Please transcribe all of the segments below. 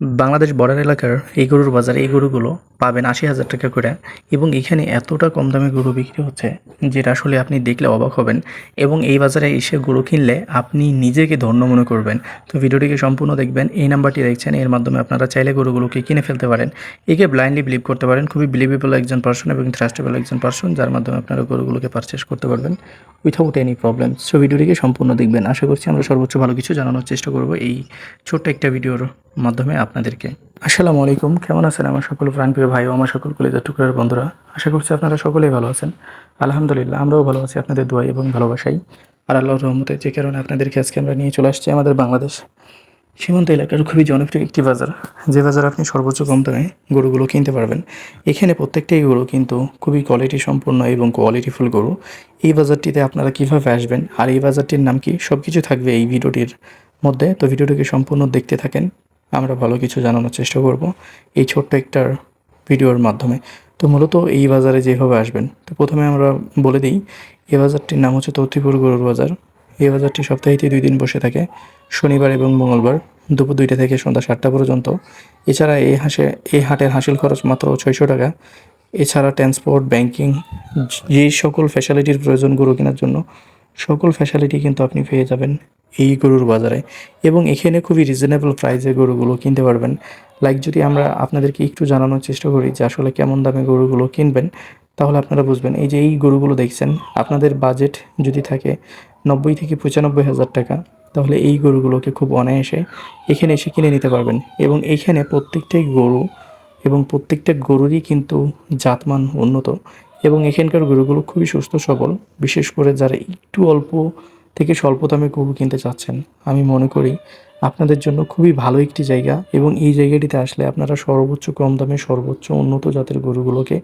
Bangladesh border এলাকার এই গরুর বাজারে এই গরুগুলো পাবেন আশি হাজার টাকা করে এবং এখানে এতটা কম দামে গরু বিক্রি হচ্ছে যেটা আসলে আপনি দেখলে অবাক হবেন এবং এই বাজারে এসে গরু কিনলে আপনি নিজেকে ধন্য মনে করবেন। তো ভিডিওটিকে সম্পূর্ণ দেখবেন। এই নাম্বারটি দেখছেন, এর মাধ্যমে আপনারা চাইলে গরুগুলোকে কিনে ফেলতে পারেন। একে ব্লাইন্ডলি বিলিভ করতে পারেন, খুবই বিলিভেবল একজন পার্সন এবং ট্রাস্টেবল একজন পার্সন যার মাধ্যমে আপনারা গরুগুলোকে পারচেস করতে পারবেন উইথাউট এনি প্রবলেম সো ভিডিওটিকে সম্পূর্ণ দেখবেন। আশা করছি আমরা সর্বোচ্চ ভালো কিছু জানানোর চেষ্টা করব এই ছোট্ট একটা ভিডিওর মাধ্যমে। আপনাদেরকে। আসসালামু আলাইকুম, কেমন আছেন আমার সকল প্রাণপ্রিয় ভাই ও আমার সকল কলেজের টুকরার বন্ধুরা? আশা করছি আপনারা সকলেই ভালো আছেন। আলহামদুলিল্লাহ, আমরাও ভালো আছি আপনাদের দোয়াই এবং ভালোবাসাই। আর আল্লাহর রহমতে যে কারণে আপনাদেরকে আজকে আমরা নিয়ে চলে আসছি আমাদের বাংলাদেশ সীমান্ত এলাকার খুবই জনপ্রিয় একটি বাজার। যে বাজার আপনি সর্বোচ্চ কম দামে গরুগুলো কিনতে পারবেন। এখানে প্রত্যেকটাই গরু কিন্তু খুবই কোয়ালিটি সম্পন্ন এবং কোয়ালিটিফুল গরু। এই বাজারটিতে আপনারা কীভাবে আসবেন আর এই বাজারটির নাম কি সব কিছু থাকবে এই ভিডিওটির মধ্যে। তো ভিডিওটিকে সম্পূর্ণ দেখতে থাকেন। আমরা ভালো কিছু জানানোর চেষ্টা করব এই ছোট্ট একটার ভিডিওর মাধ্যমে। তো মূলত এই বাজারে যেভাবে আসবেন, তো প্রথমে আমরা বলে দিই, এই বাজারটির নাম হচ্ছে তৌতিপুর গরুর বাজার। এই বাজারটি সপ্তাহেতে দুই দিন বসে থাকে, শনিবার এবং মঙ্গলবার দুপুর দুইটা থেকে সন্ধ্যা সাতটা পর্যন্ত। এছাড়া এই হাসে, এই হাটের হাসিল খরচ মাত্র ছয়শো টাকা। এছাড়া ট্রান্সপোর্ট ব্যাংকিং যে সকল ফ্যাসিলিটির প্রয়োজন গরু কেনার জন্য সকল ফ্যাসিলিটি কিন্তু আপনি পেয়ে যাবেন এই গরুর বাজারে। এবং এখানে খুবই রিজনেবল প্রাইসে গরুগুলো কিনতে পারবেন। লাইক যদি আমরা আপনাদেরকে একটু জানানোর চেষ্টা করি যে আসলে কেমন দামে গরুগুলো কিনবেন, তাহলে আপনারা বুঝবেন, এই যে এই গরুগুলো দেখছেন, আপনাদের বাজেট যদি থাকে নব্বই থেকে পঁচানব্বই হাজার টাকা, তাহলে এই গরুগুলোকে খুব অনায়াসে এখানে এসে কিনে নিতে পারবেন। এবং এইখানে প্রত্যেকটাই গরু এবং প্রত্যেকটা গরুরই কিন্তু জাতমান উন্নত। এবং এখানকার গরুগুলো খুবই সুস্থ, সবল। বিশেষ করে যারা একটু অল্প থেকে স্বল্প দামে গরু কিনতে চাচ্ছেন, আমি মনে করি আপনাদের জন্য খুবই ভালো একটি জায়গা এবং এই জায়গাটিতে আসলে আপনারা সর্বোচ্চ কম দামে সর্বোচ্চ উন্নত জাতের গরুগুলোকে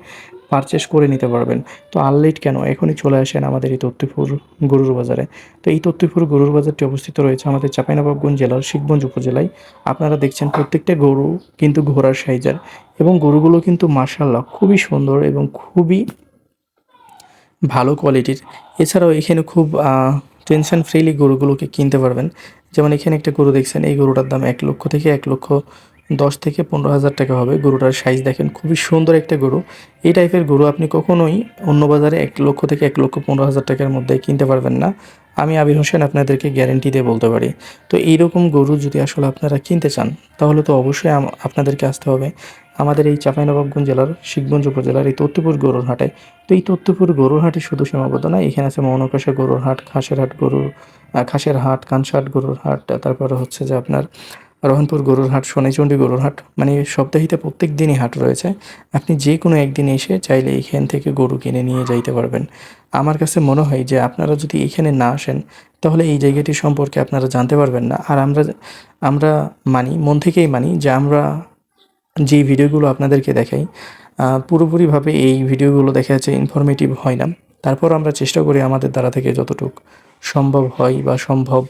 পারচেস করে নিতে পারবেন। তো আনলেট কেন? এখনই চলে আসেন আমাদের এই তত্ত্বপুর গরুর বাজারে। তো এই তত্ত্বপুর গরুর বাজারটি অবস্থিত রয়েছে আমাদের চাঁপাইনবাবগঞ্জ জেলার শিখগঞ্জ উপজেলায়। আপনারা দেখছেন প্রত্যেকটা গরু কিন্তু ঘোড়ার সাইজার এবং গরুগুলো কিন্তু মার্শাল্লাহ খুবই সুন্দর এবং খুবই ভালো কোয়ালিটির। এছাড়াও এখানে খুব টেনশন ফ্রিলি গরুগুলোকে কিনতে পারবেন। যেমন এখানে একটা গরু দেখছেন, এই গরুটার দাম এক লক্ষ থেকে এক লক্ষ দশ থেকে পনেরো হাজার টাকা হবে। গরুটার সাইজ দেখেন, খুবই সুন্দর একটা গরু। এই টাইপের গরু আপনি কখনোই অন্য বাজারে এক লক্ষ থেকে এক লক্ষ পনেরো হাজার টাকার মধ্যে কিনতে পারবেন না। আমি আবির হোসেন আপনাদেরকে গ্যারেন্টি দিয়ে বলতে পারি। তো এইরকম গরু যদি আসলে আপনারা কিনতে চান, তাহলে তো অবশ্যই আপনাদেরকে আসতে হবে। আমাদের এই চাঁপাইনবাবগঞ্জ জেলার শিখগঞ্জ উপজেলার এই তত্ত্বপুর গরুর হাটে। তো এই তত্ত্বপুর গরুর হাটে শুধু সীমাবদ্ধ না এখানে আছে মৌনকাশা গরুর হাট, খাসের হাট গরুর খাসের হাট কানসাট গরুর হাট, তারপরে হচ্ছে যে আপনার রহনপুর গরুর হাট, সোনাইচন্ডী গরুর হাট মানে সপ্তাহিতে প্রত্যেক দিনই হাট রয়েছে। আপনি যে কোনো একদিন এসে চাইলে এখান থেকে গরু কিনে নিয়ে যাইতে পারবেন। আমার কাছে মনে হয় যে আপনারা যদি এখানে না আসেন, তাহলে এই জায়গাটি সম্পর্কে আপনারা জানতে পারবেন না। আর আমরা আমরা মানি, মন থেকেই মানি যে আমরা যেই ভিডিওগুলো আপনাদেরকে দেখাই পুরোপুরিভাবে এই ভিডিওগুলো দেখা যাচ্ছে ইনফরমেটিভ হয় না। তারপর আমরা চেষ্টা করি আমাদের দ্বারা থেকে যতটুকু সম্ভব হয় বা সম্ভব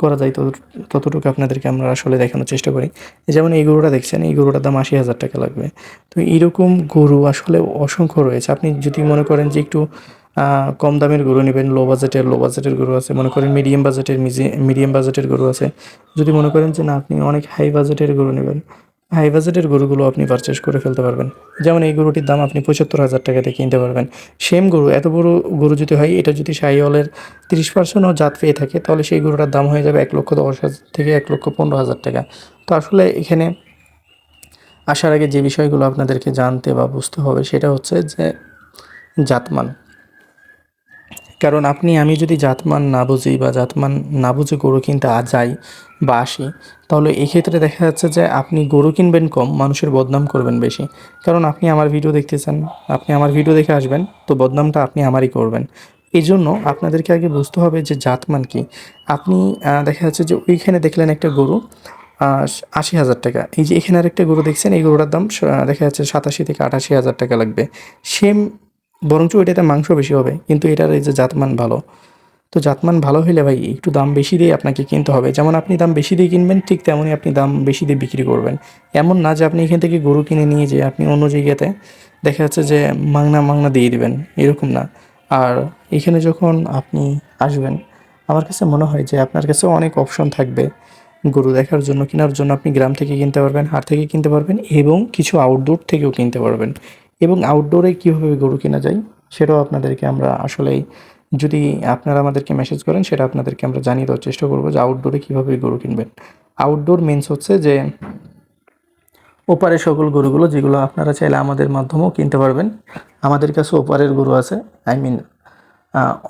করা যায় তত, ততটুকু আপনাদেরকে আমরা আসলে দেখানোর চেষ্টা করি। যেমন এই গরুটা দেখছেন, এই গরুটার দাম আশি হাজার টাকা লাগবে। তো এইরকম গরু আসলে অসংখ্য রয়েছে। আপনি যদি মনে করেন যে একটু কম দামের গরু নেবেন লো বাজেটের লো বাজেটের গরু আছে। মনে করেন মিডিয়াম বাজেটের মিডিয়াম বাজেটের গরু আছে। যদি মনে করেন যে না, আপনি অনেক হাই বাজেটের গরু নেবেন হাই বাজেটের গরুগুলো আপনি পারচেস করে ফেলতে পারবেন। যেমন এই গরুটির দাম আপনি পঁচাত্তর হাজার টাকাতে কিনতে পারবেন। সেম গরু, এত বড় গরু যদি হয়, এটা যদি সাইওয়ালের তিরিশ পার্সেন্টও জাত পেয়ে থাকে, তাহলে সেই গরুটার দাম হয়ে যাবে এক লক্ষ দশ হাজার থেকে এক লক্ষ পনেরো হাজার টাকা। তো আসলে এখানে আসার আগে যে বিষয়গুলো আপনাদেরকে জানতে বা বুঝতে হবে, সেটা হচ্ছে যে জাতমান। কারণ আপনি, আমি যদি জাতমান না বুঝি বা জাতমান না বুঝে গরু কিনতে আ যাই বা আসি, তাহলে এক্ষেত্রে দেখা যাচ্ছে যে আপনি গরু কিনবেন কম, মানুষের বদনাম করবেন বেশি। কারণ আপনি আমার ভিডিও দেখতেছেন, আপনি আমার ভিডিও দেখে আসবেন, তো বদনামটা আপনি আমারই করবেন। এই জন্য আপনাদেরকে আগে বুঝতে হবে যে জাতমান কি। আপনি দেখা যাচ্ছে যে ওইখানে দেখলেন একটা গরু আশি হাজার টাকা। এই যে এখানে আরেকটা গরু দেখছেন, এই গরুটার দাম দেখা যাচ্ছে সাতাশি থেকে আটাশি হাজার টাকা লাগবে। সেম বরঞ্চ ওইটাতে মাংস বেশি হবে, কিন্তু এটার এই যে জাতমান ভালো। তো জাতমান ভালো হলে ভাই, একটু দাম বেশি দিয়ে আপনাকে কিনতে হবে। যেমন আপনি দাম বেশি দিয়ে কিনবেন, ঠিক তেমনই আপনি দাম বেশি দিয়ে বিক্রি করবেন। এমন না যে আপনি এখান থেকে গরু কিনে নিয়ে যে আপনি অন্য জায়গাতে দেখা যাচ্ছে যে মাংনা মাংনা দিয়ে দিবেন, এরকম না। আর এখানে যখন আপনি আসবেন, আমার কাছে মনে হয় যে আপনার কাছে অনেক অপশন থাকবে গরু দেখার জন্য, কেনার জন্য। আপনি গ্রাম থেকে কিনতে পারবেন, হাট থেকে কিনতে পারবেন এবং কিছু আউটডোর থেকেও কিনতে পারবেন। এবং আউটডোরে কীভাবে গরু কেনা যায়, সেটাও আপনাদেরকে আমরা আসলে যদি আপনারা আমাদেরকে মেসেজ করেন, সেটা আপনাদেরকে আমরা জানিয়ে দেওয়ার চেষ্টা করব যে আউটডোরে কীভাবে গরু কিনবেন। আউটডোর মিনস হচ্ছে যে ওপারে সকল গরুগুলো যেগুলো আপনারা চাইলে আমাদের মাধ্যমেও কিনতে পারবেন। আমাদের কাছে ওপারের গরু আছে আই মিন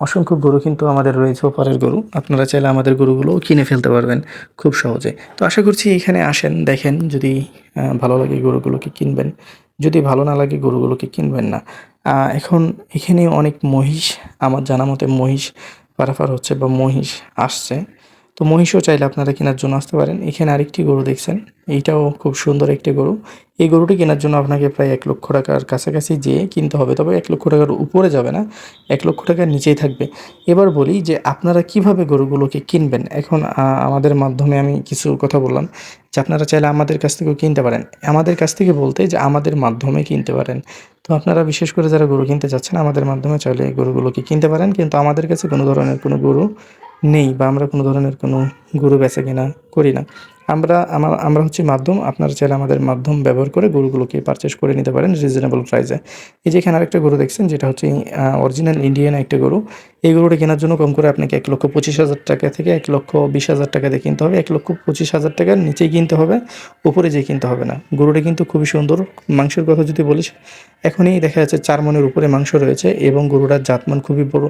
অসংখ্য গরু কিন্তু আমাদের রয়েছে ওপারের গরু। আপনারা চাইলে আমাদের গরুগুলোও কিনে ফেলতে পারবেন খুব সহজে। তো আশা করছি এখানে আসেন, দেখেন যদি ভালো লাগে গরুগুলোকে কিনবেন। যদি ভালো না লাগে গরুগুলোকে কিনবেন না। এখন এখানে অনেক মহিষ, আমার জানা মতে মহিষ পারাফার হচ্ছে বা মহিষ আসছে। তো মহিষও চাইলে আপনারা কেনার জন্য আসতে পারেন। এখানে আরেকটি গরু দেখছেন। এইটাও খুব সুন্দর একটি গরু। এই গরুটি কেনার জন্য আপনাকে প্রায় এক লক্ষ টাকার কাছাকাছি যেয়ে কিনতে হবে। তবে এক লক্ষ টাকার উপরে যাবে না, এক লক্ষ টাকার নিচেই থাকবে। এবার বলি যে আপনারা কীভাবে গরুগুলোকে কিনবেন? এখন আমাদের মাধ্যমে আমি কিছু কথা বললাম যে আপনারা চাইলে আমাদের কাছ থেকেও কিনতে পারেন। আমাদের কাছ থেকে বলতে যে আমাদের মাধ্যমে কিনতে পারেন। তো আপনারা বিশেষ করে যারা গরু কিনতে চাচ্ছেন আমাদের মাধ্যমে চাইলে গরুগুলোকে কিনতে পারেন। কিন্তু আমাদের কাছে কোনো ধরনের কোনো গরু নেই বা আমরা কোনো ধরনের কোনো গরু বেচা কেনা করি না। আমরা, আমার, আমরা হচ্ছে মাধ্যম, আপনারা চাইলে আমাদের মাধ্যম ব্যবহার করে গরুগুলোকে পারচেস করে নিতে পারেন রিজনেবল প্রাইসে এই যে এখানে আরেকটা গরু দেখছেন, যেটা হচ্ছে অরিজিনাল ইন্ডিয়ান একটা গরু। এই গরুটা কেনার জন্য কম করে আপনাকে এক লক্ষ পঁচিশ হাজার টাকা থেকে এক লক্ষ বিশ হাজার টাকা দিয়ে কিনতে হবে। এক লক্ষ পঁচিশ হাজার টাকার নিচেই কিনতে হবে, উপরে যেয়ে কিনতে হবে না। গরুটা কিন্তু খুবই সুন্দর। মাংসের কথা যদি বলিস, এখনই দেখা যাচ্ছে চার মনের উপরে মাংস রয়েছে এবং গরুটার জাতমান খুবই বড়,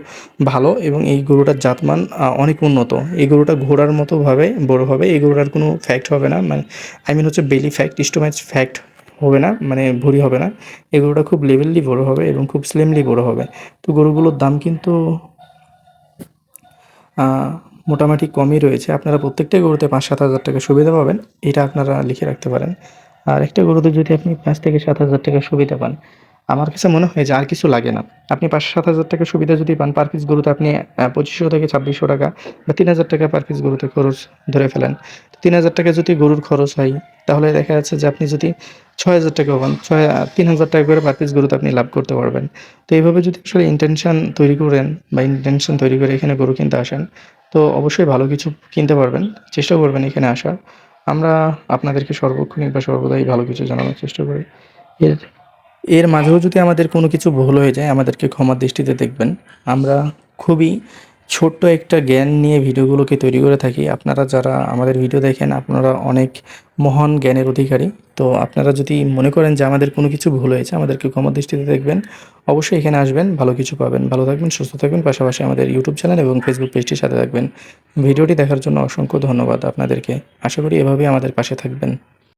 ভালো এবং এই গরুটার জাতমান অনেক উন্নত। এই গরুটা ঘোড়ার মতো ভাবে, বড় হবে। এই গরুটার কোনো ফ্যাক্ট হবে না মানে আই মিন হচ্ছে বেলি ফ্যাক্ট স্টোম্যাচ ফ্যাক্ট হবে না মানে ভুঁড়ি হবে না। এই গরুটা খুব লেভেললি বড় হবে এবং খুব স্লিমলি বড় হবে। তো গরুগুলোর দাম কিন্তু মোটামুটি কমই রয়েছে। আপনারা প্রত্যেকটা গরুতে পাঁচ সাত হাজার টাকা সুবিধা পাবেন, এটা আপনারা লিখে রাখতে পারেন। আর একটা গরুতে যদি আপনি পাঁচ থেকে সাত হাজার টাকা সুবিধা পান, আমার কাছে মনে হয় যে আর কিছু লাগে না। আপনি পাঁচ সাত হাজার টাকা সুবিধা যদি পান পার পিস গরুতে আপনি পঁচিশশো থেকে ছাব্বিশশো টাকা বা তিন হাজার টাকা পার পিস গরুতে খরচ ধরে ফেলেন। তিন হাজার টাকা যদি গরুর খরচ হয়, তাহলে দেখা যাচ্ছে যে আপনি যদি ছয় হাজার টাকা পান, ছয়, তিন হাজার টাকা করে পার পিস গরুতে আপনি লাভ করতে পারবেন। তো এইভাবে যদি আসলে ইন্টেনশন তৈরি করেন বা ইন্টেনশন তৈরি করে এখানে গরু কিনতে আসেন, তো অবশ্যই ভালো কিছু কিনতে পারবেন, চেষ্টা করবেন এখানে আসার। আমরা আপনাদেরকে সর্বক্ষণিক বা সর্বদাই ভালো কিছু জানানোর চেষ্টা করি। এর এর মাঝেও যদি আমাদের কোনো কিছু ভুল হয়ে যায়, আমাদেরকে ক্ষমার দৃষ্টিতে দেখবেন। আমরা খুবই ছোট্ট একটা জ্ঞান নিয়ে ভিডিওগুলোকে তৈরি করে থাকি। আপনারা যারা আমাদের ভিডিও দেখেন, আপনারা অনেক মহান জ্ঞানের অধিকারী। তো আপনারা যদি মনে করেন যে আমাদের কোনো কিছু ভুল হয়েছে, আমাদেরকে ক্ষমার দৃষ্টিতে দেখবেন। অবশ্যই এখানে আসবেন, ভালো কিছু পাবেন। ভালো থাকবেন, সুস্থ থাকবেন। পাশাপাশি আমাদের ইউটিউব চ্যানেল এবং ফেসবুক পেজটির সাথে থাকবেন। ভিডিওটি দেখার জন্য অসংখ্য ধন্যবাদ আপনাদেরকে। আশা করি এভাবেই আমাদের পাশে থাকবেন।